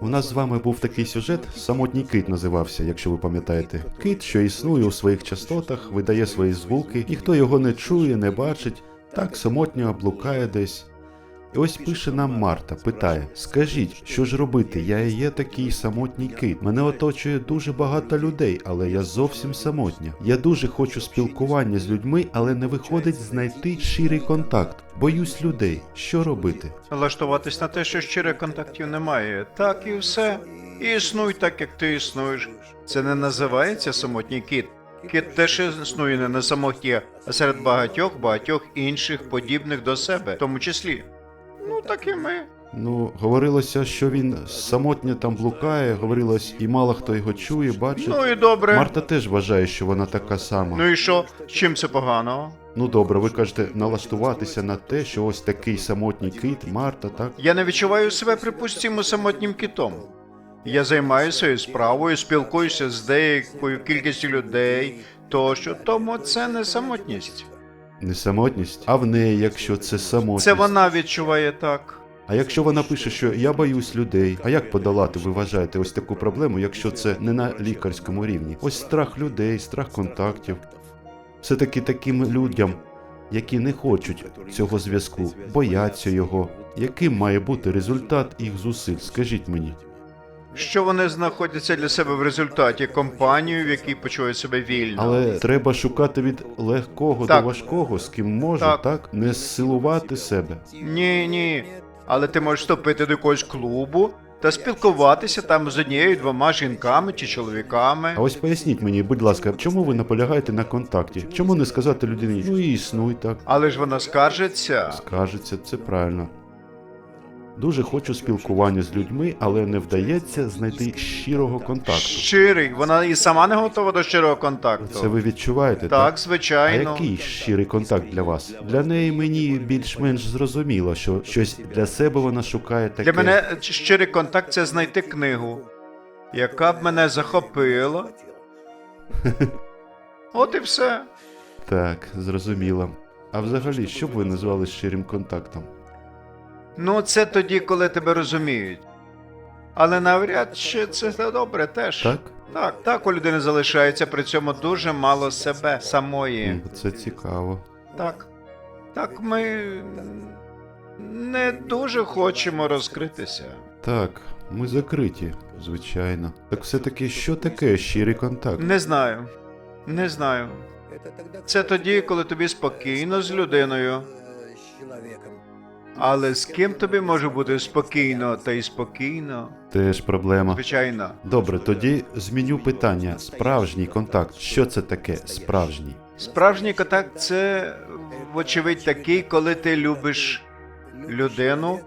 У нас з вами був такий сюжет, самотній кит називався, якщо ви пам'ятаєте. Кит, що існує у своїх частотах, видає свої звуки, ніхто його не чує, не бачить, так самотньо блукає десь. І ось пише нам Марта, питає: Скажіть, що ж робити? Я є такий самотній кит. Мене оточує дуже багато людей, але я зовсім самотня. Я дуже хочу спілкування з людьми, але не виходить знайти щирий контакт. Боюсь людей. Що робити? Налаштуватись на те, що щирих контактів немає. Так і все. І існуй так, як ти існуєш. Це не називається самотній кіт. Кіт теж існує не на самоті, а серед багатьох багатьох інших подібних до себе, в тому числі. Ну так і ми. Ну, говорилося, що він самотньо там блукає, говорилось, і мало хто його чує, бачить. Ну і добре. Марта теж вважає, що вона така сама. Ну і що? З чим це погано? Ну добре, ви кажете налаштуватися на те, що ось такий самотній кит, Марта, так? Я не відчуваю себе, припустимо, самотнім кітом. Я займаюся своєю справою, спілкуюся з деякою кількістю людей, тощо, тому це не самотність. Не самотність, а в неї, якщо це самотність. Це вона відчуває так. А якщо вона пише, що я боюсь людей, а як подолати, ви вважаєте, ось таку проблему, якщо це не на лікарському рівні? Ось страх людей, страх контактів. Все-таки таким людям, які не хочуть цього зв'язку, бояться його. Яким має бути результат їх зусиль? Скажіть мені. Що вони знаходяться для себе в результаті компанію, в якій почувають себе вільно. Але треба шукати від легкого Так. до важкого, з ким може, Так. так. Не силувати себе. Ні, ні. Але ти можеш вступити до якогось клубу та спілкуватися там з однією двома жінками чи чоловіками. А ось поясніть мені, будь ласка, чому ви наполягаєте на контакті? Чому не сказати людині, ну і існуй так? Але ж вона скаржиться. Скажеться, це правильно. Дуже хочу спілкування з людьми, але не вдається знайти щирого контакту. Щирий, вона і сама не готова до щирого контакту. Це ви відчуваєте? Так, А звичайно. який щирий контакт для вас? Для неї мені більш-менш зрозуміло, що щось для себе вона шукає таке. Для мене щирий контакт це знайти книгу, яка б мене захопила. От і все. Так, зрозуміло. А взагалі, що б ви назвали щирим контактом? Ну, це тоді, коли тебе розуміють. Але навряд чи це добре теж. Так? Так, так у людини залишається при цьому дуже мало себе самої. Це цікаво. Так. Так ми не дуже хочемо розкритися. Так, ми закриті, звичайно. Так все-таки що таке щирий контакт? Не знаю. Не знаю. Це тоді, коли тобі спокійно з людиною. Але з ким тобі може бути спокійно та й спокійно? Теж проблема. Звичайно. Добре, тоді зміню питання. Справжній контакт. Що це таке справжній? Справжній контакт це, вочевидь, такий, коли ти любиш людину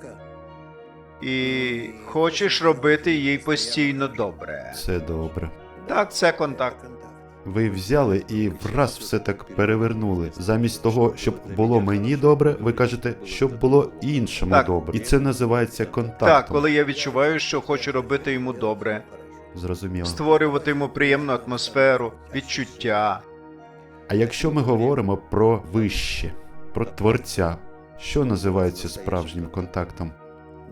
і хочеш робити їй постійно добре. Це добре. Так, це контакт. Ви взяли і враз все так перевернули. Замість того, щоб було мені добре, ви кажете, щоб було іншому Так. добре. І це називається контактом. Так, коли я відчуваю, що хочу робити йому добре, Зрозуміло. створювати йому приємну атмосферу, відчуття. А якщо ми говоримо про вище, про творця, що називається справжнім контактом?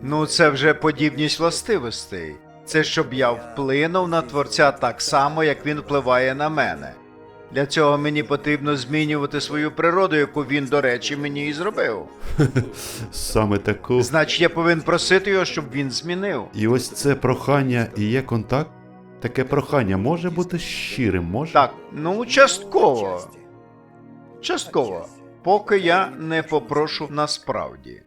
Ну, це вже подібність властивостей. Це щоб я вплинув на творця так само, як він впливає на мене. Для цього мені потрібно змінювати свою природу, яку він, до речі, мені і зробив. Саме таку. Значить, я повинен просити його, щоб він змінив. І ось це прохання і є контакт. Таке прохання може бути щирим, може? Так, ну частково. Частково. Поки я не попрошу насправді.